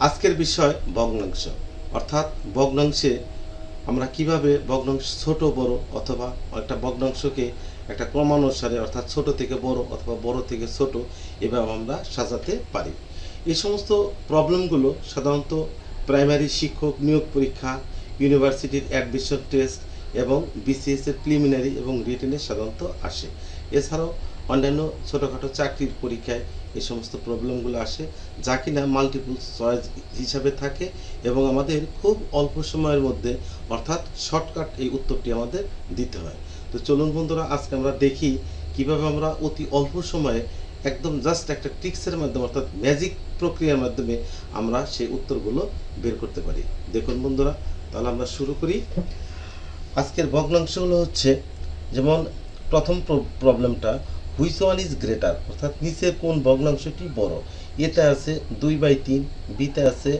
আজকের বিষয় ভগ্নাংশ। অর্থাৎ ভগ্নাংশে আমরা কীভাবে ভগ্নাংশ ছোট, বড় অথবা একটা ভগ্নাংশকে একটা ক্রমানুসারে, অর্থাৎ ছোট থেকে বড় অথবা বড় থেকে ছোট এভাবে আমরা সাজাতে পারি। এই সমস্ত প্রবলেমগুলো সাধারণত প্রাইমারি শিক্ষক নিয়োগ পরীক্ষা, ইউনিভার্সিটির অ্যাডমিশন টেস্ট এবং বিসিএস এর প্রিলিমিনারি এবং রিটেনে সাধারণত আসে। এছাড়াও অন্যান্য ছোটোখাটো চাকরির পরীক্ষায় এই সমস্ত প্রবলেমগুলো আসে, যা কিনা মাল্টিপল চয়েস হিসাবে থাকে এবং আমাদের খুব অল্প সময়ের মধ্যে অর্থাৎ শর্টকাট এই উত্তরটি আমাদের দিতে হয়। তো চলুন বন্ধুরা, আজকে আমরা দেখি কীভাবে আমরা অতি অল্প সময়ে একদম জাস্ট একটা ট্রিক্সের মাধ্যমে অর্থাৎ ম্যাজিক প্রক্রিয়ার মাধ্যমে আমরা সেই উত্তরগুলো বের করতে পারি। দেখুন বন্ধুরা, তাহলে আমরা শুরু করি। আজকের ভগ্নাংশগুলো হচ্ছে, যেমন প্রথম প্রবলেমটা হুইচ ওয়ান ইজ গ্রেটার অর্থাৎ নিচের কোন ভগ্নাংশটি বড়? এতে আছে দুই বাই তিন বিতে আছে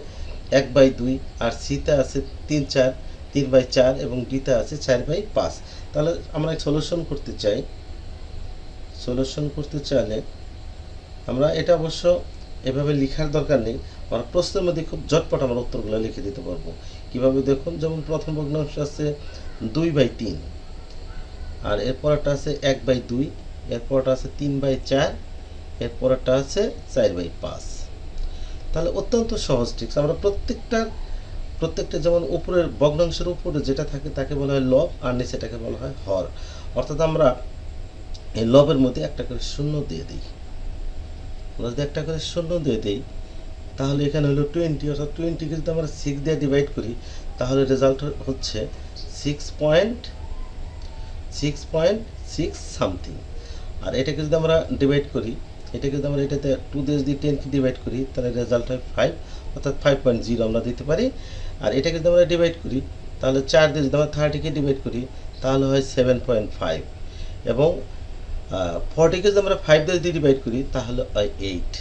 এক বাই দুই, আর সিতে আছে তিন চার, তিন বাই চার এবং ডিতে আছে চার বাই পাঁচ। তাহলে আমরা সলিউশন করতে চাই। সলিউশন করতে চাইলে আমরা এটা অবশ্য এভাবে লেখার দরকার নেই। আমরা প্রশ্নের মধ্যে খুব ঝটপট আমরা উত্তরগুলো লিখে দিতে পারব। কীভাবে দেখুন? যেমন প্রথম ভগ্নাংশ আছে দুই বাই তিন, আর এরপরটা আছে এক বাই দুই এরপরটা আছে তিন বাই চার এরপরটা আছে চার বাই পাঁচ। তাহলে অত্যন্ত সহজ ট্রিক্স আমরা প্রত্যেকটা প্রত্যেকটা যেমন উপরের ভগ্নাংশের উপরে যেটা থাকে তাকে বলা হয় লব, আর নিচেটাকে বলা হয় হর। অর্থাৎ আমরা এই লবের মধ্যে একটা করে শূন্য দিয়ে দিই। আমরা যদি একটা করে শূন্য দিয়ে দিই, তাহলে এখানে হলো টোয়েন্টি অর্থাৎ টোয়েন্টিকে যদি আমরা সিক্স দিয়ে ডিভাইড করি, তাহলে রেজাল্ট হচ্ছে six point six point six something আর এটাকে যদি আমরা ডিভাইড করি। এটাকে যদি আমরা এটাতে টু দিয়ে যদি টেনকে ডিভাইড করি, তাহলে রেজাল্ট হয় ফাইভ অর্থাৎ ফাইভ পয়েন্ট জিরো আমরা দিতে পারি। আর এটাকে যদি আমরা ডিভাইড করি, তাহলে চার দিয়ে যদি আমরা থার্টিকে ডিভাইড করি, তাহলে হয় সেভেন পয়েন্ট ফাইভ এবং ফর্টিকে যদি আমরা ফাইভ দিয়ে যদি ডিভাইড করি, তাহলে হয় এইট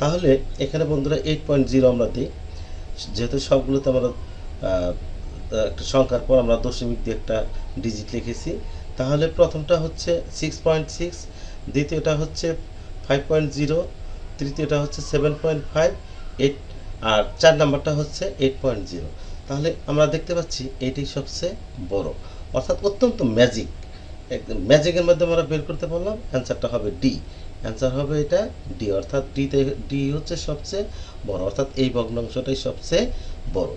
তাহলে এখানে বন্ধুরা এইট পয়েন্ট জিরো আমরা দিই। যেহেতু সবগুলোতে আমরা একটা সংখ্যার পর আমরা দশমিক দিয়ে একটা ডিজিট লিখেছি। তাহলে প্রথমটা হচ্ছে সিক্স পয়েন্ট সিক্স দ্বিতীয়টা হচ্ছে ফাইভ পয়েন্ট জিরো তৃতীয়টা হচ্ছে সেভেন পয়েন্ট ফাইভ এইট আর চার নাম্বারটা হচ্ছে এইট পয়েন্ট জিরো তাহলে আমরা দেখতে পাচ্ছি এটি সবচেয়ে বড়। অর্থাৎ অত্যন্ত ম্যাজিক একদম ম্যাজিকের মাধ্যমে আমরা বের করতে পারলাম অ্যান্সারটা হবে ডি অ্যান্সার হবে এটা ডি অর্থাৎ ডিতে ডি হচ্ছে সবচেয়ে বড়, অর্থাৎ এই ভগ্নাংশটাই সবচেয়ে বড়।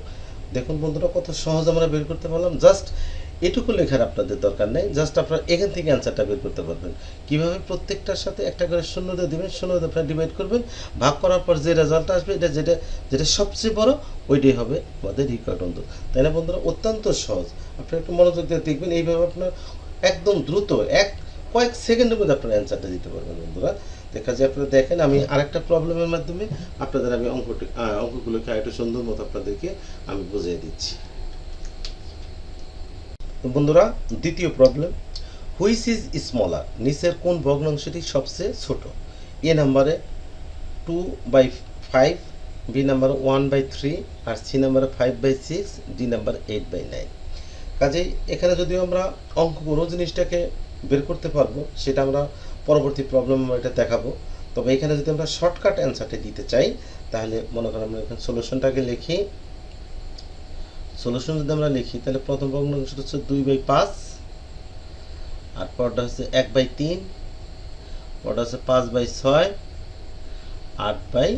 দেখুন বন্ধুরা, কত সহজ আমরা বের করতে পারলাম। জাস্ট এটুকু লেখার আপনাদের দরকার নেই জাস্ট আপনারা এখান থেকে অ্যান্সারটা বের করতে পারবেন। কীভাবে প্রত্যেকটার সাথে একটা করে শূন্য দিয়ে দেবেন, শূন্য দিয়ে আপনারা ডিভাইড করবেন, ভাগ করার পর যে রেজাল্টটা আসবে, এটা যেটা যেটা সবচেয়ে বড়, ওইটাই হবে আমাদের রিকর্ড অন্তর তাই না বন্ধুরা? অত্যন্ত সহজ। আপনি একটু মনোযোগ দিয়ে দেখবেন, এইভাবে আপনার একদম দ্রুত এক, কয়েক সেকেন্ডের মধ্যে আপনারা অ্যান্সারটা দিতে পারবেন বন্ধুরা। দেখা যায় আপনারা দেখেন, আমি আরেকটা প্রবলেমের মাধ্যমে আপনাদের আমি অঙ্কটি অঙ্কগুলোকে আরেকটু সুন্দর মতো আপনাদেরকে আমি বুঝিয়ে দিচ্ছি। বন্ধুরা, দ্বিতীয় প্রবলেম হুইচ ইজ স্মলার নিচের কোন ভগ্নাংশটি সবচেয়ে ছোট? এ নাম্বারে টু বাই ফাইভ বি নাম্বারে ওয়ান বাই থ্রি আর সি নাম্বারে five by six D number eight by nine কাজেই এখানে যদিও আমরা অঙ্ক কোনো জিনিসটাকে বের করতে পারব, সেটা আমরা পরবর্তী প্রবলেম এটা দেখাবো। তবে এখানে যদি আমরা শর্টকাট অ্যান্সারটি দিতে চাই, তাহলে মনে করেন আমরা এখানে সলিউশনটাকে লিখি। সলিউশন যদি আমরা লিখি, তাহলে প্রথম ভগ্নাংশটা হচ্ছে দুই বাই পাঁচ, আর পরটা হচ্ছে এক বাই তিন, পরটা হচ্ছে পাঁচ বাই ছয়, আট বাই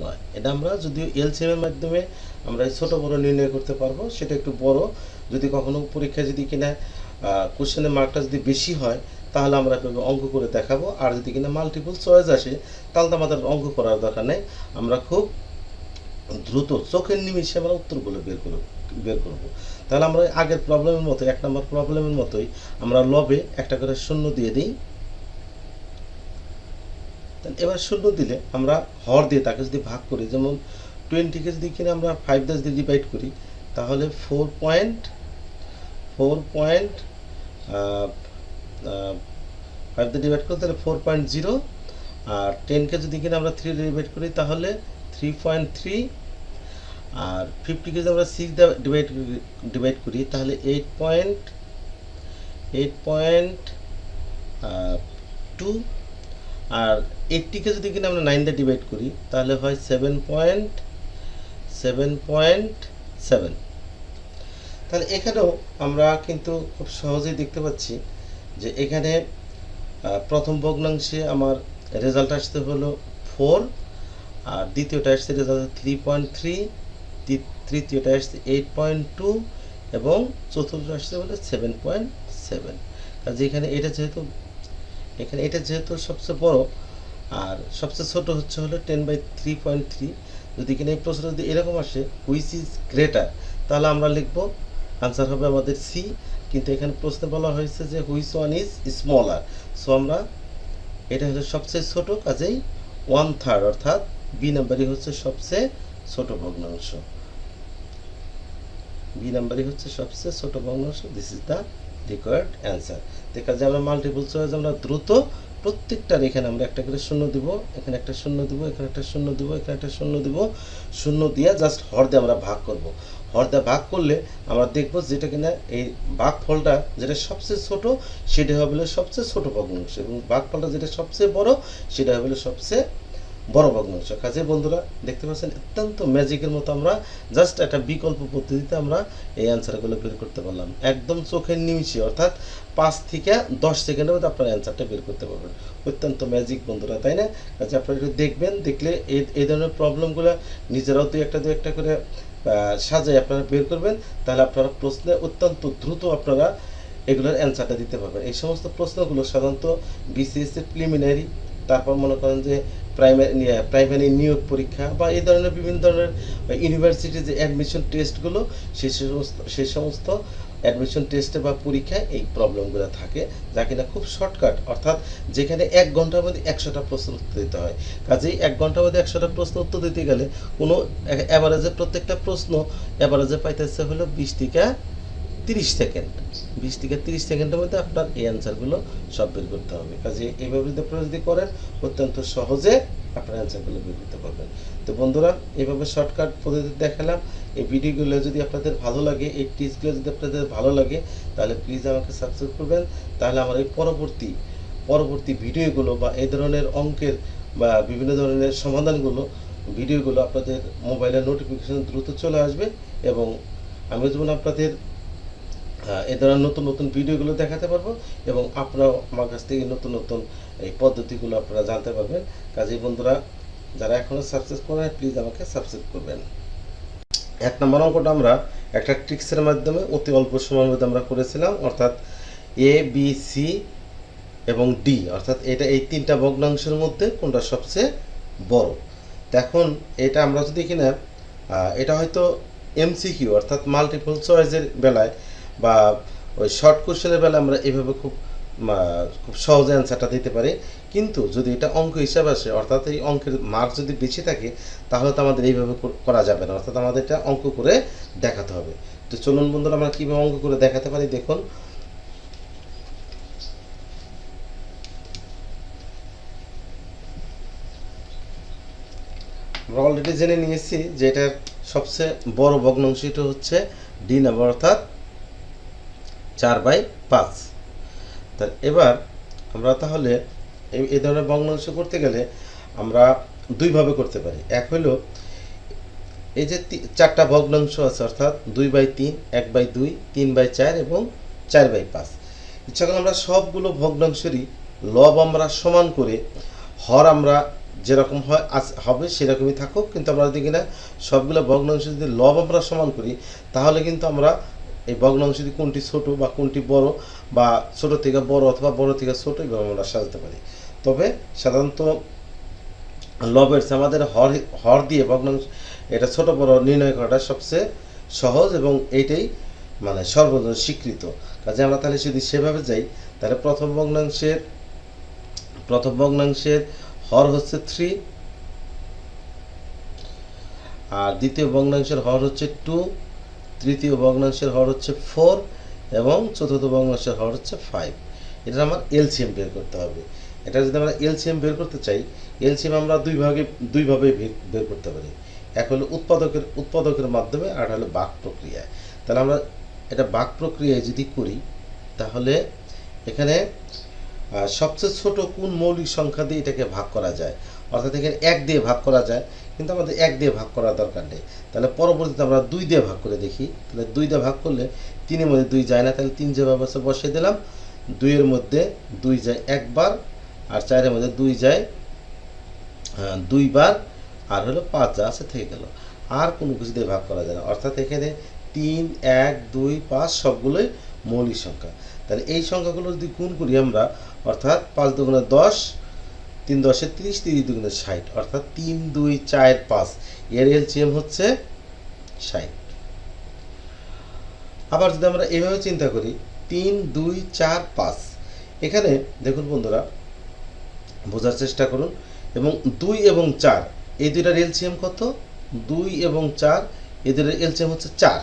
নয়। এটা আমরা যদিও এলসিএম এর মাধ্যমে আমরা ছোট বড় নির্ণয় করতে পারব, সেটা একটু বড়। যদি কখনো পরীক্ষায় যদি কিনা কোশ্চেনের মার্কটা যদি বেশি হয়, তাহলে আমরা এভাবে অঙ্ক করে দেখাবো। আর যদি কিনা মাল্টিপল চয়েস আসে, তাহলে তো আমাদের অঙ্ক করার দরকার নেই। আমরা খুব দ্রুত চোখের নিমিষে আমরা উত্তরগুলো বের করব বের করব। তাহলে আমরা আগের প্রবলেমের মতো এক নম্বর প্রবলেমের মতোই আমরা লবে একটা করে শূন্য দিয়ে দিই। এবার শূন্য দিলে আমরা হর দিয়ে তাকে যদি ভাগ করি, যেমন টোয়েন্টিকে যদি কিনে আমরা ফাইভ দিয়ে যদি ডিভাইড করি, তাহলে four point four point five দিয়ে ডিভাইড করি তাহলে ফোর পয়েন্ট জিরো আর টেনকে যদি কিনা আমরা থ্রি ডিভাইড করি, তাহলে থ্রি পয়েন্ট থ্রি আর ফিফটিকে যদি আমরা সিক্স ডিভাইড ডিভাইড করি তাহলে eight point eight point two আর এইটটিকে যদি কিনা আমরা নাইন দিয়ে ডিভাইড করি, তাহলে হয় seven point seven point seven তাহলে এখানেও আমরা কিন্তু খুব সহজেই দেখতে পাচ্ছি যে এখানে প্রথম ভগ্নাংশে আমার রেজাল্ট আসতে হলো ফোর আর দ্বিতীয়টা আসছে রেজাল্ট থ্রি পয়েন্ট থ্রি তৃতীয়টা আসছে এইট পয়েন্ট টু এবং চতুর্থ আসছে হলো সেভেন পয়েন্ট সেভেন কাজে এখানে এটা যেহেতু, এখানে এটা যেহেতু সবচেয়ে বড়, আর সবচেয়ে ছোট হচ্ছে হলো ten by three point three যদি এখানে এই প্রশ্ন যদি এরকম আসে হুইচ ইজ গ্রেটার তাহলে আমরা লিখব আনসার হবে আমাদের সি কিন্তু এখানে প্রশ্নে বলা হয়েছে যে which one is smaller so আমরা, এটা হচ্ছে সবচেয়ে ছোট, কাজেই ওয়ান থার্ড অর্থাৎ বি নাম্বারই হচ্ছে সবচেয়ে ছোট ভগ্নাংশ। বি নাম্বারই হচ্ছে সবচেয়ে ছোট ভগ্নাংশ। This is the required answer দেখা যায় আমরা মাল্টিপল চয়েস আমরা দ্রুত প্রত্যেকটার এখানে আমরা একটা করে শূন্য দিব, এখানে একটা শূন্য দিব, এখানে একটা শূন্য দিব, এখানে একটা শূন্য দিব। শূন্য দিয়ে জাস্ট হর দিয়ে আমরা ভাগ করব। হর দিয়ে ভাগ করলে আমরা দেখব যেটা কিনা এই ভাগ ফলটা যেটা সবচেয়ে ছোট, সেটা হবে সবচেয়ে ছোট ভগ্নাংশ এবং ভাগ ফলটা যেটা সবচেয়ে বড়, সেটা হবে সবচেয়ে বড় ভগ্নাংশ। কাজে বন্ধুরা, দেখতে পাচ্ছেন, অত্যন্ত ম্যাজিকের মতো আমরা জাস্ট একটা বিকল্প পদ্ধতিতে আমরা এই অ্যান্সারগুলো বের করতে পারলাম। একদম চোখের নিমিষে, অর্থাৎ পাঁচ থেকে দশ সেকেন্ডের মধ্যে আপনার অ্যান্সারটা বের করতে পারবেন। অত্যন্ত ম্যাজিক বন্ধুরা, তাই না? কাজে আপনারা একটু দেখবেন, দেখলে এই ধরনের প্রবলেমগুলো নিজেরাও দুই একটা দুই একটা করে সাজায় আপনারা বের করবেন। তাহলে আপনারা প্রশ্নে অত্যন্ত দ্রুত আপনারা এগুলোর অ্যান্সারটা দিতে পারবেন। এই সমস্ত প্রশ্নগুলো সাধারণত বিসিএসসি প্রিলিমিনারি তারপর মনে করেন যে প্রাইমারি প্রাইমারি নিয়োগ পরীক্ষা বা এই ধরনের বিভিন্ন ধরনের ইউনিভার্সিটির যে অ্যাডমিশন টেস্টগুলো সে সমস্ত সে সমস্ত অ্যাডমিশন টেস্টে বা পরীক্ষায় এই প্রবলেমগুলো থাকে, যা কিনা খুব শর্টকাট অর্থাৎ যেখানে এক ঘণ্টার মধ্যে একশোটা প্রশ্ন উত্তর দিতে হয়। কাজেই এক ঘণ্টার মধ্যে একশোটা প্রশ্ন উত্তর দিতে গেলে কোনো অ্যাভারেজে প্রত্যেকটা প্রশ্ন অ্যাভারেজে পাইতেছে হলো বিশ থেকে তিরিশ সেকেন্ড বিশ থেকে তিরিশ সেকেন্ডের মধ্যে আপনার এই অ্যান্সারগুলো সব বের করতে হবে। কাজে এইভাবে যদি আপনারা যদি করেন, অত্যন্ত সহজে আপনার অ্যান্সারগুলো বের করতে পারবেন। তো বন্ধুরা, এইভাবে শর্টকাট পদ্ধতি দেখালাম। এই ভিডিওগুলো যদি আপনাদের ভালো লাগে, এই টিপসগুলো যদি আপনাদের ভালো লাগে, তাহলে প্লিজ আমাকে সাবস্ক্রাইব করবেন। তাহলে আমার এই পরবর্তী পরবর্তী ভিডিওগুলো বা এই ধরনের অঙ্কের বা বিভিন্ন ধরনের সমাধানগুলো ভিডিওগুলো আপনাদের মোবাইলের নোটিফিকেশন দ্রুত চলে আসবে এবং আমি যেমন আপনাদের এই ধরনের নতুন নতুন ভিডিওগুলো দেখাতে পারব এবং আপনারাও আমার কাছ থেকে নতুন নতুন এই পদ্ধতিগুলো আপনারা জানতে পারবেন। কাজেই বন্ধুরা, যারা এখনও সাবস্ক্রাইব করেন প্লিজ আমাকে সাবস্ক্রাইব করবেন। এক নম্বর অঙ্কটা আমরা একটা ট্রিক্সের মাধ্যমে অতি অল্প সময়ের মধ্যে আমরা করেছিলাম, অর্থাৎ এ বি সি এবং ডি অর্থাৎ এটা এই তিনটা ভগ্নাংশের মধ্যে কোনটা সবচেয়ে বড়। এখন এটা আমরা যদি কিনা এটা হয়তো এমসিকিউ অর্থাৎ মাল্টিপল চয়েসের বেলায় বা ওই শর্ট কোশ্চেনের বেলায় আমরা এভাবে খুব খুব সহজে অ্যান্সারটা দিতে পারি। কিন্তু যদি এটা অঙ্ক হিসাবে আসে, অর্থাৎ এই অঙ্কের মার্ক যদি বেশি থাকে, তাহলে তো আমাদের এইভাবে করা যাবে না। অর্থাৎ আমাদের এটা অঙ্ক করে দেখাতে হবে। তো চলুন বন্ধুরা, আমরা কীভাবে অঙ্ক করে দেখাতে পারি দেখুন। আমরা অলরেডি জেনে নিয়েছি যে এটার সবচেয়ে বড় ভগ্নাংশটা হচ্ছে ডি নাম্বার অর্থাৎ চার বাই পাঁচ। তা এবার আমরা তাহলে এই- ধরনের ভগ্নাংশ করতে গেলে আমরা দুইভাবে করতে পারি। এক হলো এই যে চারটা ভগ্নাংশ আছে, অর্থাৎ দুই বাই তিন, এক বাই দুই, তিন বাই চার এবং চার বাই পাঁচ। ইচ্ছা করলে আমরা সবগুলো ভগ্নাংশেরই লব আমরা সমান করে হর আমরা যেরকম হয় আস- হবে সেরকমই থাকুক। কিন্তু আমরা যদি কিনা সবগুলো ভগ্নাংশ যদি লব আমরা সমান করি, তাহলে কিন্তু আমরা এই ভগ্নাংশ যদি কোনটি ছোট বা কোনটি বড় বা ছোট থেকে বড় অথবা বড় থেকে ছোট এইভাবে আমরা সাজাতে পারি। তবে সাধারণত লবের আমাদের হর হর দিয়ে ভগ্নাংশ, এটা ছোট বড় নির্ণয় করাটা সবচেয়ে সহজ এবং এইটাই মানে সর্বজন স্বীকৃত। কাজে আমরা তাহলে যদি সেভাবে যাই, তাহলে প্রথম ভগ্নাংশের প্রথম ভগ্নাংশের হর হচ্ছে থ্রি আর দ্বিতীয় ভগ্নাংশের হর হচ্ছে টু তৃতীয় ভগ্নাংশের হর হচ্ছে ফোর এবং চতুর্থ ভগ্নাংশের হর হচ্ছে ফাইভ। এটা আমার এলসিএম বের করতে হবে। এটা যদি আমরা এলসিএম বের করতে চাই, এলসিএম আমরা দুই ভাগে দুইভাবে বের- করতে পারি। এক হলো উৎপাদকের উৎপাদকের মাধ্যমে, আর হলো বাক প্রক্রিয়া তাহলে আমরা এটা বাক প্রক্রিয়ায় যদি করি, তাহলে এখানে সবচেয়ে ছোট কোন মৌলিক সংখ্যা দিয়ে এটাকে ভাগ করা যায়? অর্থাৎ এখানে এক দিয়ে ভাগ করা যায়, কিন্তু আমাদের এক দিয়ে ভাগ করার দরকার নেই। তাহলে পরবর্তীতে আমরা দুই দিয়ে ভাগ করে দেখি। তাহলে দুই দিয়ে ভাগ করলে তিনের মধ্যে দুই যায় না, তাহলে তিন যেভাবে আছে বসিয়ে দিলাম। দুইয়ের মধ্যে দুই যায় একবার, আর চারের মধ্যে দুই যায় দুইবার, আর হলো পাঁচ যা আছে থেকে গেল। আর কোনো কিছু দিয়ে ভাগ করা যায় না। অর্থাৎ এখানে তিন, এক, দুই, পাঁচ সবগুলোই মৌলিক সংখ্যা। তাহলে এই সংখ্যাগুলো যদি গুণ করি আমরা, অর্থাৎ পাঁচ দুগুণে দশ তিন দশে তিরিশ তিরিশ দুগুণে ষাট, অর্থাৎ তিন দুই চার পাঁচ। এর এলসিএম হচ্ছে ষাট। আবার যদি আমরা এভাবে চিন্তা করি, তিন দুই চার পাঁচ, এখানে দেখুন বন্ধুরা, বোঝার চেষ্টা করুন, এবং দুই এবং চার, এই দুইটার এলসিএম কত? দুই এবং চার, এই দুইটার এলসিএম হচ্ছে চার।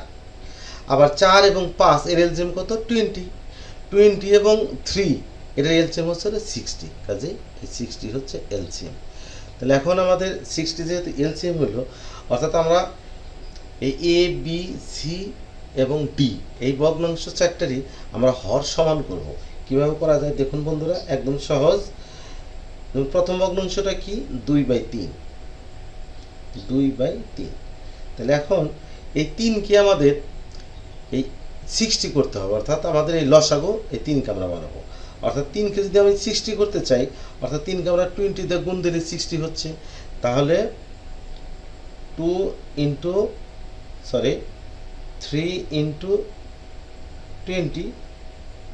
আবার চার এবং পাঁচ, এর এলসিএম কত? টোয়েন্টি। টোয়েন্টি এবং থ্রি এটার এলসিএম হচ্ছে সিক্সটি কাজে এই সিক্সটি হচ্ছে এলসিএম। তাহলে এখন আমাদের সিক্সটি যেহেতু এলসিএম হলো, অর্থাৎ আমরা এই এ বি সি এবং ডি এই ভগ্নাংশ চারটারই আমরা হর সমান করব। কীভাবে করা যায়? দেখুন বন্ধুরা, একদম সহজ। প্রথম ভগ্নাংশটা কি? দুই বাই তিন। দুই বাই তিন। তাহলে এখন এই তিনকে আমাদের এই সিক্সটি করতে হবে, অর্থাৎ আমাদের এই লসাগো এই তিনকে আমরা বানাবো। অর্থাৎ তিনকে যদি আমি সিক্সটি করতে চাই, অর্থাৎ তিনকে আমরা টোয়েন্টি দিয়ে গুণ দিলে সিক্সটি হচ্ছে। তাহলে two into sorry three into twenty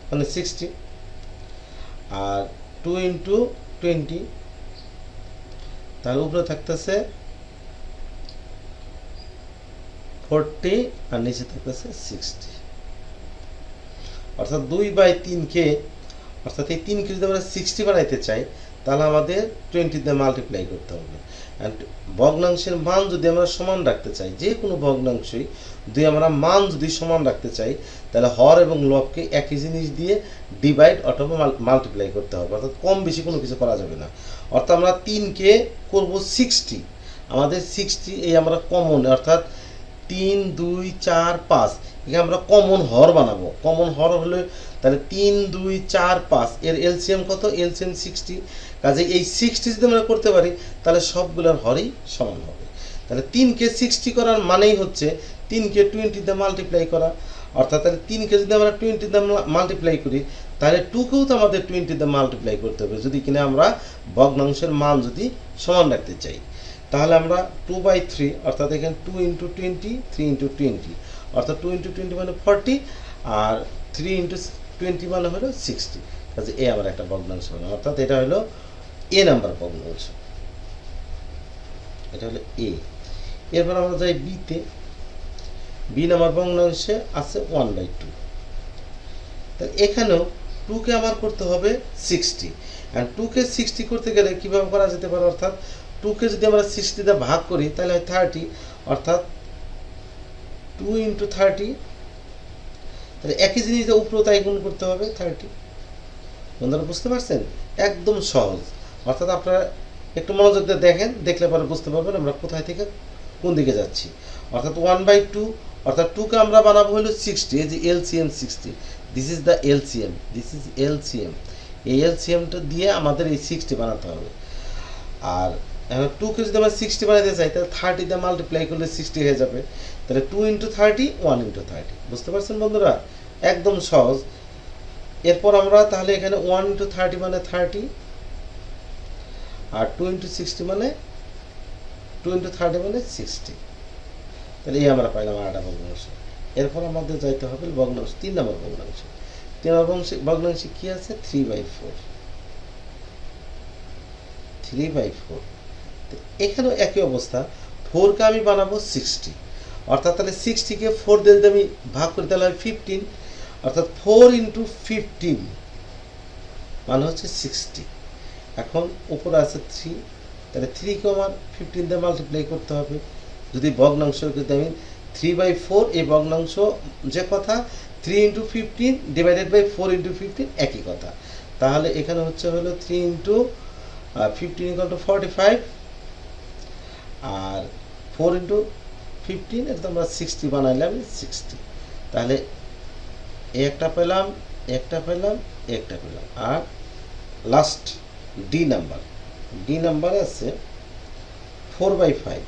মানে সিক্সটি আর টু ইন্টু টোয়েন্টি তার উপরে থাকতেছে ফোরটি আর নিচে থাকতেছে সিক্সটি অর্থাৎ দুই বাই তিনকে অর্থাৎ এই তিনকে যদি আমরা সিক্সটি বানাইতে চাই, তাহলে আমাদের টোয়েন্টি দিয়ে মাল্টিপ্লাই করতে হবে। অ্যান্ড ভগ্নাংশের মান যদি আমরা সমান রাখতে চাই, যে কোনো ভগ্নাংশই যদি আমরা মান যদি সমান রাখতে চাই, তাহলে হর এবং লবকে একই জিনিস দিয়ে ডিভাইড অথবা মাল্টিপ্লাই করতে হবে। অর্থাৎ কম বেশি কোনো কিছু করা যাবে না। অর্থাৎ আমরা তিনকে করব সিক্সটি আমাদের সিক্সটি এই আমরা কমন অর্থাৎ তিন, দুই, চার, পাঁচ এখানে আমরা কমন হর বানাবো। কমন হর হলে তাহলে তিন, দুই, চার, পাঁচ। এর এলসিএম কত? এলসিএম সিক্সটি কাজে এই সিক্সটি যদি আমরা করতে পারি, তাহলে সবগুলোর হরই সমান হবে। তাহলে তিনকে সিক্সটি করার মানেই হচ্ছে তিনকে টোয়েন্টিতে মাল্টিপ্লাই করা। অর্থাৎ তাহলে তিনকে যদি আমরা টোয়েন্টিতে মাল্টিপ্লাই করি, তাহলে টুকেও তো আমাদের টোয়েন্টিতে মাল্টিপ্লাই করতে হবে। যদি কিনা আমরা ভগ্নাংশের মান যদি সমান রাখতে চাই, তাহলে আমরা টু বাই থ্রি অর্থাৎ এখানে two into twenty three into twenty অর্থাৎ টু ইন্টু টোয়েন্টি মানে ফর্টি আর থ্রি ইন্টু টোয়েন্টি মানে হলো সিক্সটি। কাজে এ আমার একটা ভগ্নাংশ হলো অর্থাৎ এটা হলো এ নাম্বার ভগ্নাংশ এটা হলো এ। এরপর আমরা যাই বিতে বি নাম্বার ভগ্নাংশে আছে ওয়ান বাই টু তাহলে এখানেও টুকে আমার করতে হবে সিক্সটি অ্যান্ড টুকে সিক্সটি করতে গেলে কীভাবে করা যেতে পারে? অর্থাৎ টুকে যদি আমরা সিক্সটিতে ভাগ করি, তাহলে হয় থার্টি অর্থাৎ টু ইন্টু থার্টি তাহলে একই জিনিস উপরেও তাই গুণ করতে হবে থার্টি বন্ধুরা, বুঝতে পারছেন? একদম সহজ। অর্থাৎ আপনারা একটু মনোযোগ দিয়ে দেখেন, দেখলে পরে বুঝতে পারবেন আমরা কোথায় থেকে কোন দিকে যাচ্ছি। অর্থাৎ ওয়ান বাই টু অর্থাৎ টুকে আমরা বানাবো হলো সিক্সটি এই যে LCM sixty this is the LCM this is LCM এই এলসিএমটা দিয়ে আমাদের এই সিক্সটি বানাতে হবে। আর টুকে যদি আমরা সিক্সটি বানাতে চাই, তাহলে থার্টিতে মাল্টিপ্লাই করলে সিক্সটি হয়ে যাবে। তাহলে two into thirty one into thirty বুঝতে পারছেন বন্ধুরা? একদম সহজ। এরপর আমরা তাহলে এখানে ওয়ান ইন্টু থার্টি মানে থার্টি আর টু ইন্টু সিক্সটি মানে টু ইন্টু থার্টি মানে সিক্সটি তাহলে এই আমরা পাইলাম আটা ভগ্নাংশ। এরপর আমাদের যাইতে হবে ভগ্নাংশ, তিন নম্বর ভগ্নাংশ। তিন নম্বর ভগ্নাংশে ভগ্নাংশে কি আছে? Three by four three by four এখানেও একই অবস্থা। ফোরকে আমি বানাবো সিক্সটি অর্থাৎ তাহলে সিক্সটিকে ফোর দিয়ে আমি ভাগ করি, তাহলে হয় ফিফটিন অর্থাৎ ফোর ইন্টু ফিফটিন মানে হচ্ছে সিক্সটি এখন উপরে আছে থ্রি তাহলে থ্রিকে আমার ফিফটিন দিয়ে মাল্টিপ্লাই করতে হবে। যদি ভগ্নাংশ যদি আমি থ্রি বাই ফোর এই ভগ্নাংশ যে কথা three into fifteen divided by four into fifteen একই কথা। তাহলে এখানে হচ্ছে হলো three into fifteen equal to forty five R four into fifteen এটা আমরা সিক্সটি বানাইলাম সিক্সটি তাহলে একটা পেলাম একটা পেলাম একটা পেলাম। আর লাস্ট ডি নাম্বার ডি নাম্বারে আছে four by five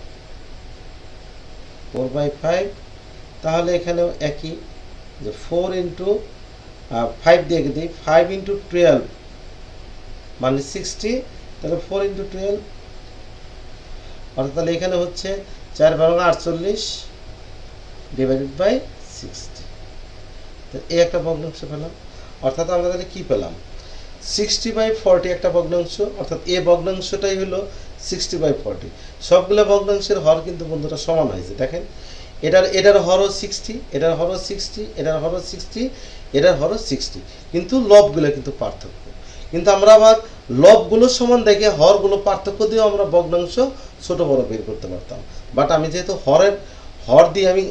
four by five তাহলে এখানেও একই যে ফোর ইন্টু ফাইভ দিয়ে দিই। ফাইভ ইন্টু টুয়েলভ মানে সিক্সটি তাহলে ফোর ইন্টু টুয়েলভ অর্থাৎ তাহলে এখানে হচ্ছে চার বারো আটচল্লিশ ডিভাইডেড বাই সিক্সটি তো এই একটা ভগ্নাংশ পেলাম। অর্থাৎ আমরা তাহলে কী পেলাম? সিক্সটি বাই ফর্টি একটা ভগ্নাংশ, অর্থাৎ এ ভগ্নাংশটাই হলো সিক্সটি বাই ফর্টি সবগুলো ভগ্নাংশের হর কিন্তু বন্ধুরা সমান হয়েছে দেখেন, এটার এটার হরও সিক্সটি এটার হরও সিক্সটি এটার হরও সিক্সটি এটার হরও সিক্সটি কিন্তু লবগুলো কিন্তু পার্থক্য। কিন্তু আমরা আবার লবগুলো সমান দেখে হরগুলো পার্থক্য দিয়েও আমরা ভগ্নাংশ ছোটো বড় বের করতে পারতাম। বাট আমি যেহেতু হরের, হর দিয়ে আমি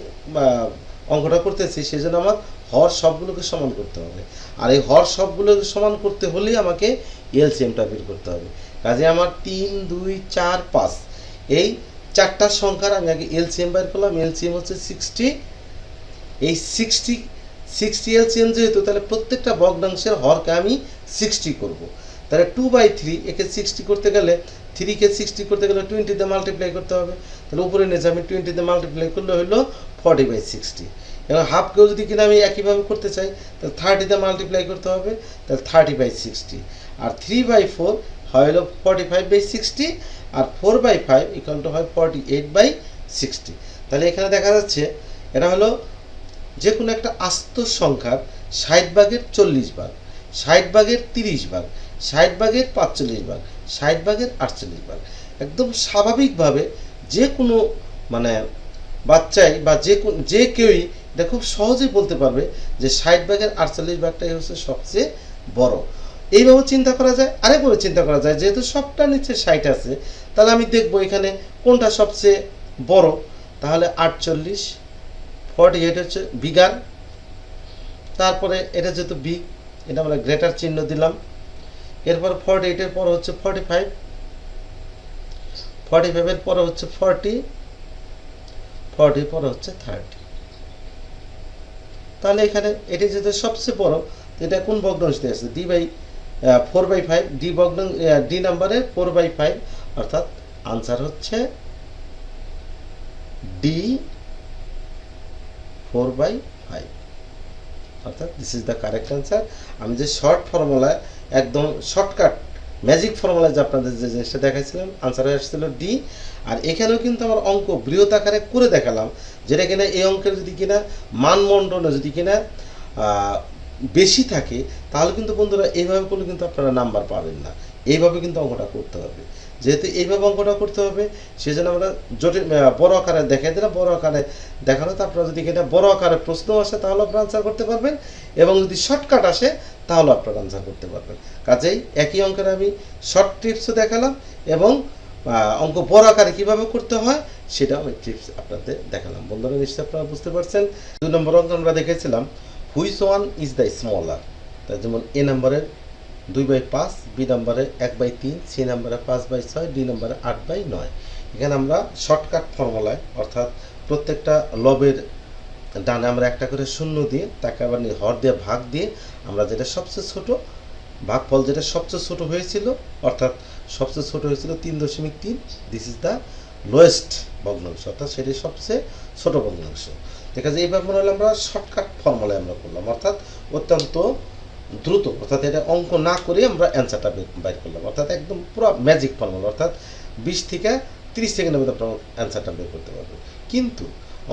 অঙ্কটা করতেছি সেই জন্য আমার হর সবগুলোকে সমান করতে হবে। আর এই হর সবগুলোকে সমান করতে হলেই আমাকে এলসিএমটা বের করতে হবে। কাজে আমার তিন, দুই, চার, পাঁচ, এই চারটা সংখ্যার আমি আগে এলসিএম বের করলাম। এলসিএম হচ্ছে সিক্সটি এই সিক্সটি সিক্সটি এলসিএম যেহেতু, তাহলে প্রত্যেকটা ভগ্নাংশের হরকে আমি সিক্সটি করব। তাহলে টু বাই থ্রি একে সিক্সটি করতে গেলে থ্রিকে সিক্সটি করতে গেলে টোয়েন্টিতে মাল্টিপ্লাই করতে হবে। তাহলে উপরে নিচে আমি টোয়েন্টিতে মাল্টিপ্লাই করলে হলো ফর্টি বাই সিক্সটি এবং হাফকেও যদি কিনা আমি একইভাবে করতে চাই, তাহলে থার্টিতে মাল্টিপ্লাই করতে হবে, তাহলে থার্টি বাই সিক্সটি আর থ্রি বাই ফোর হয় হলো forty five by sixty R four by five equal to হয় ফর্টি এইট বাই সিক্সটি তাহলে এখানে দেখা যাচ্ছে, এটা হলো যে কোনো একটা আস্ত সংখ্যার ষাট ভাগের চল্লিশ ভাগ, ষাট ভাগের তিরিশ ভাগ, ষাট ভাগের পাঁচচল্লিশ ভাগ, ষাট ভাগের আটচল্লিশ ভাগ। একদম স্বাভাবিকভাবে যে কোনো মানে বাচ্চাই বা যে যে কেউই, এটা খুব সহজেই বলতে পারবে যে ষাট ভাগের আটচল্লিশ ভাগটাই হচ্ছে সবচেয়ে বড়। এইভাবে চিন্তা করা যায়। আরেকভাবে চিন্তা করা যায়, যেহেতু সবটা নিচে ষাট আছে, তাহলে আমি দেখব এখানে কোনটা সবচেয়ে বড়। তাহলে আটচল্লিশ ফর্টি এইট হচ্ছে বিগার। তারপরে এটা যেহেতু বিগ এটা আমরা গ্রেটার চিহ্ন দিলাম। এরপর ফর্টি এইটের পর হচ্ছে ফর্টি ফাইভ ফর্টি ফাইভের পরে হচ্ছে ফর্টি ফর্টির পরে হচ্ছে থার্টি তাহলে এখানে এটি যেহেতু সবচেয়ে বড় এটা কোন ভগ্নাংশতে আছে D by four by five D ভগ্ন ডি নাম্বারের ফোর বাই ফাইভ অর্থাৎ আনসার হচ্ছে ডি ফোর বাই ফাইভ অর্থাৎ this is the correct answer আমি যে শর্ট ফর্মুলায় একদম শর্টকাট ম্যাজিক ফর্মুলা যে আপনাদের যে জিনিসটা দেখাইছিলাম আনসার আসছিল ডি আর এখানেও কিন্তু আমার অঙ্ক বৃহৎ আকারে করে দেখালাম, যেটা কিনা এই অঙ্কের যদি কিনা মানমণ্ডলে যদি কিনা বেশি থাকে, তাহলে কিন্তু বন্ধুরা এইভাবে করলে কিন্তু আপনারা নাম্বার পাবেন না। এইভাবে কিন্তু অঙ্কটা করতে হবে। যেহেতু এইভাবে অঙ্কটা করতে হবে সেই জন্য আমরা জটিল বড় আকারে দেখাই দিলাম, বড় আকারে দেখানো। তো আপনারা যদি এটা বড় আকারে প্রশ্ন আসে, তাহলে আপনারা আনসার করতে পারবেন। এবং যদি শর্টকাট আসে, তাহলে আপনারা আনসার করতে পারবেন। কাজেই একই অঙ্কের আমি শর্ট টিপসও দেখালাম এবং অঙ্ক বড় আকারে কীভাবে করতে হয়, সেটাও আমি টিপস আপনাদের দেখালাম। বন্ধুরা, নিশ্চয়ই আপনারা বুঝতে পারছেন। দু নম্বর অঙ্ক আমরা দেখেছিলাম, which one is the smaller? তাই যেমন এ নম্বরের দুই বাই পাঁচ, বি নম্বরে এক বাই তিন, সি নম্বরে পাঁচ বাই ছয়, ডি নম্বরে আট বাই নয়। এখানে আমরা শর্টকাট ফর্মুলায়, অর্থাৎ প্রত্যেকটা লবের ডানে আমরা একটা করে শূন্য দিয়ে তাকে আবার হর দিয়ে ভাগ দিয়ে আমরা যেটা সবচেয়ে ছোট ভাগফল যেটা সবচেয়ে ছোট হয়েছিল, অর্থাৎ সবচেয়ে ছোট হয়েছিল তিন দশমিক তিন দিস ইজ দ্য লোয়েস্ট ভগ্নাংশ, অর্থাৎ সেটি সবচেয়ে ছোট ভগ্নাংশ। দেখা যায় এইভাবে হলে আমরা শর্টকাট ফর্মুলায় আমরা করলাম, অর্থাৎ অত্যন্ত দ্রুত, অর্থাৎ এটা অঙ্ক না করে আমরা অ্যান্সারটা বাইর করলাম। অর্থাৎ একদম পুরো ম্যাজিক ফর্মুলা অর্থাৎ বিশ থেকে তিরিশ সেকেন্ডের মধ্যে আপনার অ্যান্সারটা বের করতে পারবেন কিন্তু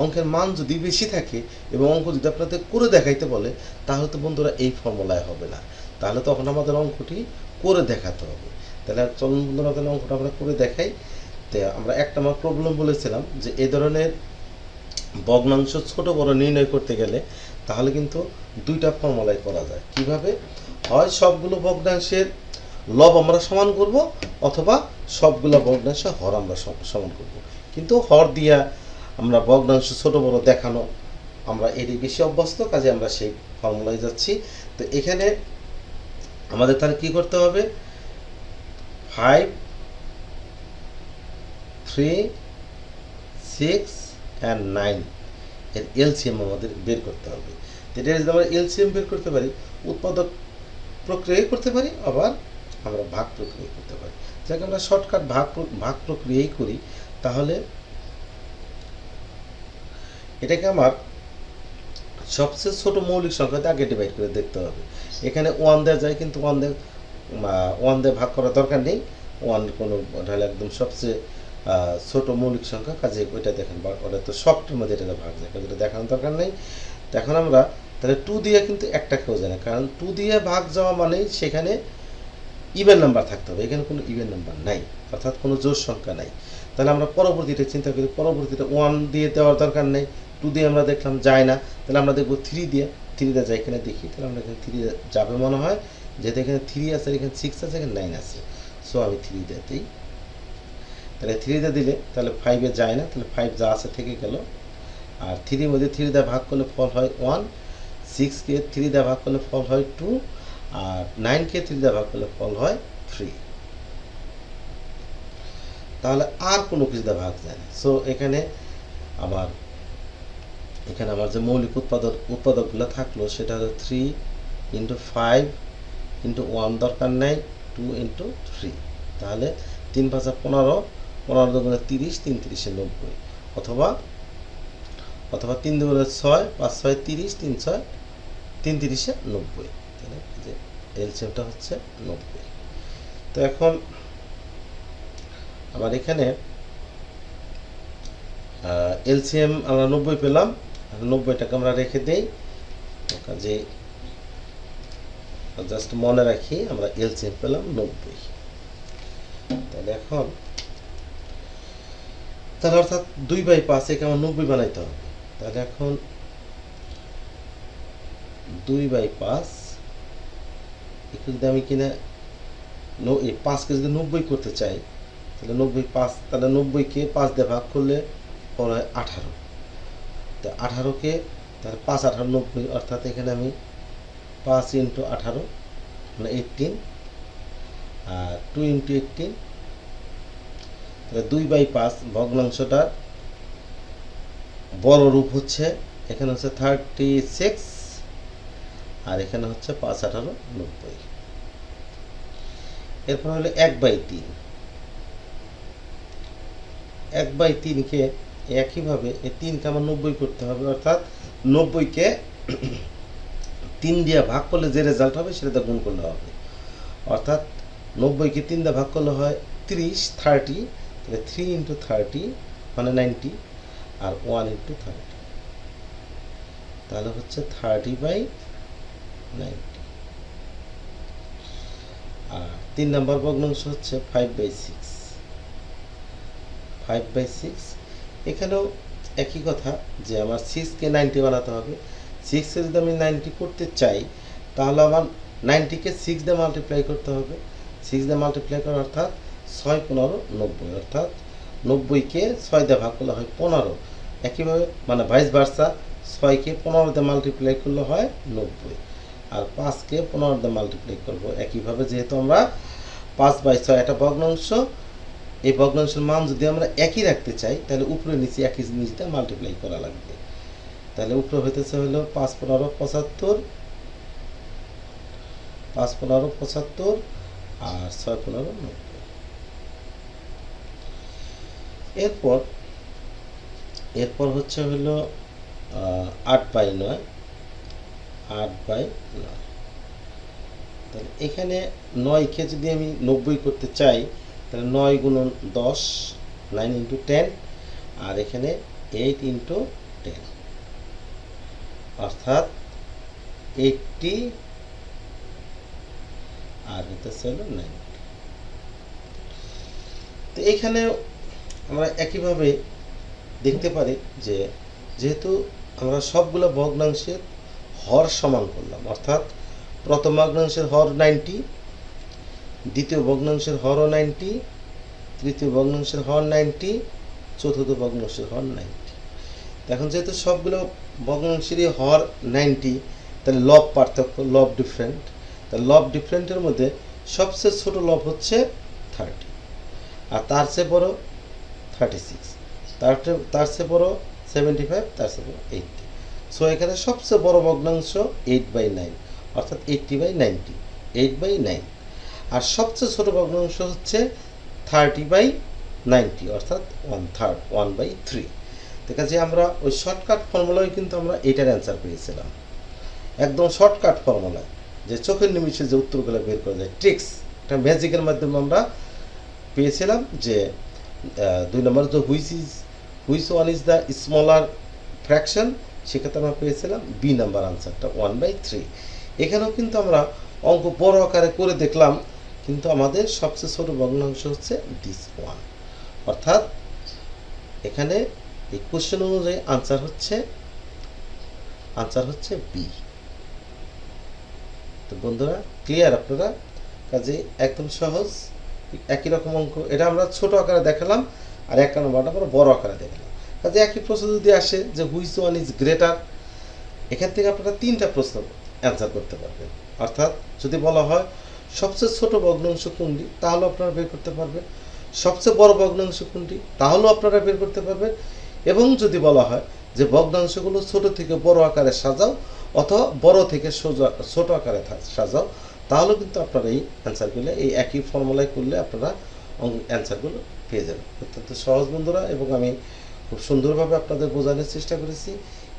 অঙ্কের মান যদি বেশি থাকে এবং অঙ্ক যদি আপনাদের করে দেখাইতে বলে, তাহলে তো বন্ধুরা এই ফর্মুলায় হবে না। তাহলে তখন আমাদের অঙ্কটি করে দেখাতে হবে। তাহলে চলুন বন্ধুরা, তাহলে অঙ্কটা আমরা করে দেখাই। তো আমরা একটা আমার প্রবলেম বলেছিলাম যে এ ধরনের ভগ্নাংশ ছোট বড় নির্ণয় করতে গেলে তাহলে কিন্তু দুইটা ফর্মুলায় করা যায়। কীভাবে? হয় সবগুলো ভগ্নাংশের লব আমরা সমান করব, অথবা সবগুলো ভগ্নাংশের হর আমরা সমান করব। কিন্তু হর দিয়া আমরা ভগ্নাংশ ছোট বড় দেখানো, আমরা এটি বেশি অভ্যস্ত, কাজে আমরা সেই ফর্মুলায় যাচ্ছি। তো এখানে আমাদের তাহলে কি করতে হবে? Five, three, six, and nine. এর এলসিএম আমাদের বের করতে হবে। এটা যদি আমরা এলসিএম বের করতে পারি, উৎপাদক প্রক্রিয়াই করতে পারি, আবার আমরা ভাগ প্রক্রিয়া করতে পারি। যাকে আমরা শর্টকাট ভাগ ভাগ প্রক্রিয়াই করি, তাহলে এটাকে আমার সবচেয়ে ছোট মৌলিক সংখ্যাতে আগে ডিভাইড করে দেখতে হবে। এখানে ওয়ান দেওয়া যায়, কিন্তু ওয়ান দিয়ে ওয়ান দিয়ে ভাগ করার দরকার নেই। ওয়ান কোনো তাহলে একদম সবচেয়ে ছোট মৌলিক সংখ্যা, কাজে ওইটা দেখেন ওটা তো সফটের মধ্যে এটা ভাগ যায়, কাজে দেখানোর দরকার নেই। এখন আমরা তাহলে টু দিয়ে কিন্তু একটা কেউ যায় না, কারণ টু দিয়ে ভাগ যাওয়া মানেই সেখানে ইভেন নাম্বার থাকতে হবে, এখানে কোনো ইভেন নাম্বার নাই, অর্থাৎ কোনো জোর সংখ্যা নাই। তাহলে আমরা পরবর্তীটা চিন্তা করি পরবর্তীটা ওয়ান দিয়ে দেওয়ার দরকার নেই টু দিয়ে আমরা দেখলাম যায় না, তাহলে আমরা দেখব থ্রি দিয়ে থ্রি দিয়ে যায় এখানে দেখি, তাহলে আমরা এখানে থ্রি যাবে মনে হয়, যেহেতু এখানে থ্রি আছে, এখানে সিক্স আছে, এখানে নাইন আছে। সো আমি থ্রি দিতেই তাহলে থ্রি দিয়ে দিলে, তাহলে ফাইভে যায় না, তাহলে ফাইভ যা আছে থেকে গেল। আর থ্রির মধ্যে থ্রি দিয়ে ভাগ করলে ফল হয় ওয়ান সিক্সকে থ্রি দিয়ে ভাগ করলে ফল হয় টু আর নাইনকে থ্রি দিয়ে ভাগ করলে ফল হয় থ্রি তাহলে আর কোনো কিছু দিয়ে ভাগ যায় না। সো এখানে আমার এখানে আমার যে মৌলিক উৎপাদক, উৎপাদকগুলো থাকল, সেটা হলো three into five into one দরকার নেই টু ইন্টু থ্রি তাহলে তিন পাঁচা পনেরো পনেরো দুগুণে তিরিশ, তিন তিরিশে নব্বই। অথবা অথবা তিন দুগুণে ছয়, পাঁচ ছয় তিরিশ, তিন ছয়, তিন তিরিশে নব্বই। তাহলে যে এলসিএমটা হচ্ছে নব্বই। তো এখন আবার এখানে এলসিএম আমরা নব্বই পেলাম। নব্বইটাকে আমরা রেখে দিই। কাজে জাস্ট মনে রাখি, আমরা এলসিএম পেলাম নব্বই। তাহলে এখন তাহলে অর্থাৎ দুই বাই পাঁচ, একে আমার নব্বই বানাইতে হবে। তাহলে এখন দুই বাই পাঁচ একটু যদি আমি কিনা এই পাঁচকে যদি নব্বই করতে চাই, তাহলে নব্বই পাঁচ, তাহলে নব্বইকে পাঁচ দিয়ে ভাগ করলে ফল হয় আঠারো। তো আঠারোকে, তাহলে পাঁচ, আঠারো, নব্বই, অর্থাৎ এখানে আমি পাঁচ ইন্টু আঠারো মানে এইটিন আর টু ইন্টু এইটিন তাহলে দুই বাই পাঁচ ভগ্নাংশটার বড় রূপ হচ্ছে, এখানে হচ্ছে থার্টি সিক্স আর এখানে হচ্ছে পাঁচ আঠারো নব্বই। এরপর হলো এক বাই তিন। এক বাই তিনকে একইভাবে এই তিনকে আমার নব্বই করতে হবে, অর্থাৎ নব্বইকে তিন দিয়ে ভাগ করলে যে রেজাল্ট হবে সেটা গুণ করলে হবে। অর্থাৎ নব্বইকে তিন দিয়ে ভাগ করলে হয় তিরিশ থার্টি তাহলে থ্রি ইন্টু থার্টি মানে নাইনটি আর ওয়ান ইন্টু থার্টি তাহলে হচ্ছে থার্টি বাই নাইনটি আর তিন নম্বর ভগ্নাংশ হচ্ছে five by six five by six এখানেও একই কথা যে আমার সিক্সকে নাইনটি বানাতে হবে। সিক্সকে যদি আমি নাইনটি করতে চাই, তাহলে আমার নাইনটিকে সিক্স দিয়ে মাল্টিপ্লাই করতে হবে। সিক্স দিয়ে মাল্টিপ্লাই করা অর্থাৎ ছয় পনেরো, নব্বই, অর্থাৎ নব্বইকে ছয় দিয়ে ভাগ করলে হয় পনেরো। একইভাবে মানে ভাইস ভার্সা ছয়কে পনেরো দিয়ে মাল্টিপ্লাই করলে হয় নব্বই। আর পাঁচকে পনেরো দিয়ে মাল্টিপ্লাই করব একইভাবে, যেহেতু আমরা পাঁচ বাই ছয় একটা ভগ্নাংশ, এই ভগ্নাংশের মান যদি আমরা একই রাখতে চাই, তাহলে উপরে নিচে একই জিনিস দিয়ে মাল্টিপ্লাই করা লাগবে। তাহলে উপরে হইতেছে হলো পাঁচ পনেরো পঁচাত্তর, পাঁচ পনেরো পঁচাত্তর আর ছয় পনেরো নব্বই। এরপর এরপর হচ্ছে হলো আট বাই নয়, আট বাই নয়। তাহলে এখানে নয়কে যদি আমি নব্বই করতে চাই, তাহলে নয় গুণন দশ নাইন ইন্টু টেন আর এখানে এইট ইন্টু টেন অর্থাৎ এইটটি আর হইতেছে হলো নাইনটি তো এখানে আমরা একইভাবে দেখতে পারি যে যেহেতু আমরা সবগুলো ভগ্নাংশের হর সমান করলাম, অর্থাৎ প্রথম ভগ্নাংশের হর নাইনটি, দ্বিতীয় ভগ্নাংশের হরও নাইনটি, তৃতীয় ভগ্নাংশের হর নাইনটি, চতুর্থ ভগ্নাংশের হর নাইনটি। এখন যেহেতু সবগুলো ভগ্নাংশেরই হর নাইনটি, তাহলে লব পার্থক্য, লব ডিফারেন্ট। তাহলে লব ডিফারেন্টের মধ্যে সবচেয়ে ছোট লব হচ্ছে থার্টি। আর তার চেয়ে বড় থার্টি সিক্স তার তার চেয়ে বড় সেভেন্টি ফাইভ তার চেয়ে বড় এইটটি সো এখানে সবচেয়ে বড় ভগ্নাংশ এইট বাই নাইন অর্থাৎ eighty by ninety eight by nine আর সবচেয়ে ছোট ভগ্নাংশ হচ্ছে থার্টি বাই নাইনটি অর্থাৎ one third one by three ঠিক আছে আমরা ওই শর্টকাট ফর্মুলায় কিন্তু আমরা এটার অ্যান্সার পেয়েছিলাম। একদম শর্টকাট ফর্মুলায় যে চোখের নিমিষে যে উত্তরগুলো বের করা যায়। ট্রিক্স একটা ম্যাজিকের মাধ্যমে আমরা পেয়েছিলাম যে দুই নম্বর যে which is which one is the smaller fraction সেক্ষেত্রে আমরা পেয়েছিলাম বি নাম্বার আনসারটা ওয়ান বাই থ্রি এখানেও কিন্তু আমরা অঙ্ক বড় আকারে করে দেখলাম, কিন্তু আমাদের সবচেয়ে ছোট ভগ্নাংশ হচ্ছে দিস ওয়ান অর্থাৎ এখানে এই কোশ্চেন অনুযায়ী আনসার হচ্ছে আনসার হচ্ছে বি তো বন্ধুরা ক্লিয়ার আপনারা? কাজে একদম সহজ। একই রকম অঙ্ক। এটা আমরা ছোট আকারে দেখালাম আর এক নম্বরটা আমরা বড় আকারে দেখালাম। কাজে একই প্রশ্ন যদি আসে যে হুইচ ওয়ান ইজ গ্রেটার এখান থেকে আপনারা তিনটা প্রশ্ন অ্যান্সার করতে পারবেন। অর্থাৎ যদি বলা হয় সবচেয়ে ছোট ভগ্নাংশ কোনটি তাহলেও আপনারা বের করতে পারবেন। সবচেয়ে বড় ভগ্নাংশ কোনটি, তাহলেও আপনারা বের করতে পারবেন। এবং যদি বলা হয় যে ভগ্নাংশগুলো ছোট থেকে বড় আকারে সাজাও অথবা বড় থেকে সোজা ছোট আকারে সাজাও তাহলে কিন্তু আপনারা এই অ্যান্সারগুলো এই একই ফর্মুলায় করলে আপনারা অ্যান্সারগুলো পেয়ে যাবেন। অত্যন্ত সহজ বন্ধুরা, এবং আমি খুব সুন্দরভাবে আপনাদের বোঝানোর চেষ্টা করেছি।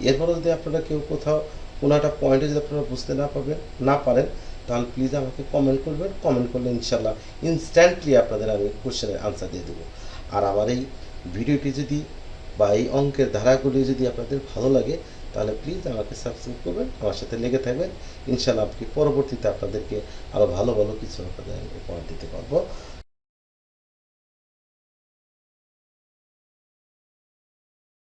এরপরে যদি আপনারা কেউ কোথাও, কোনো একটা পয়েন্টে যদি আপনারা বুঝতে না পারবেন, না পারেন, তাহলে প্লিজ আমাকে কমেন্ট করবেন। কমেন্ট করলে ইনশাল্লাহ ইনস্ট্যান্টলি আপনাদের আমি কোশ্চেনের আনসার দিয়ে দেবো। আর আমার এই ভিডিওটি যদি বা এই অঙ্কের ধারাগুলি যদি আপনাদের ভালো লাগে তাহলে প্লিজ আমাকে সাবস্ক্রাইব করবেন, আমার সাথে লেগে থাকবেন। ইনশাল্লাহ আপনি পরবর্তীতে আপনাদেরকে আরও ভালো ভালো কিছু আপনাদের উপহার দিতে পারব।